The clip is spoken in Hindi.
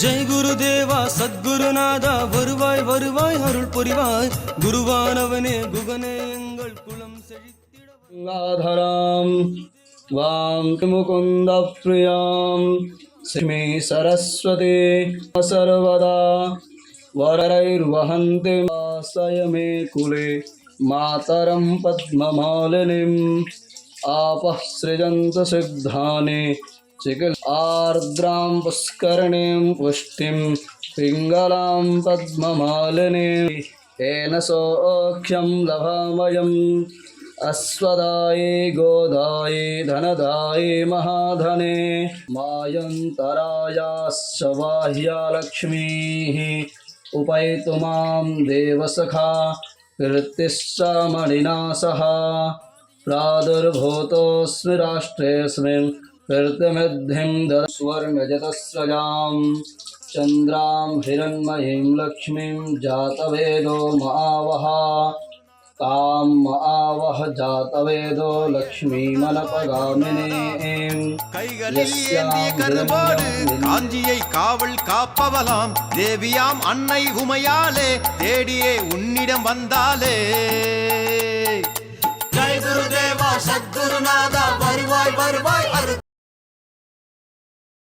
ஜெய் குருதேவா சத்குருநாதா வருவாய் வருவாய் அருள் புரிவாய் குருவானவனே குகனே எங்கள் குலம் செழித்திட गङ्गाधरां वां श्रीमे सरस्वती सर्वदा। वरैर्वहन्ति वासय मे कुले, मातरं पद्ममालिनीम् आपः सृजन्त सिद्धानि, चिकिल आर्द्रां पुष्करणीं पुष्टिं, पिङ्गलां पद्ममालिनीं। येन सोऽख्यं लभामयम्। अश्वदाये, गोदाये, धनदाये, महाधने, मायन्तरायाश्च बाह्या लक्ष्मीः। उपैतु माँ देवसखा, कीर्तिश्च मणिना सह प्रादुर्भूतोऽस्मि राष्ट्रेऽस्मिन् कीर्तिमिद्धिं दस्वर्णजतस्रजां चन्द्रां, हिरण्मयीं लक्ष्मीं जातवेदो महावहा तां आवह जातवेदो लक्ष्मीमनपगामिनीम् கைகளில் ஏந்திய கருவோடு காஞ்சியை காவல் காப்பவளாம் தேவியாம் அன்னை உமையாலே தேடியே உன்னிடம் வந்தாலே ஜெய் குருதேவா சத்குருநாதா வருவாய் வருவாய் அருள்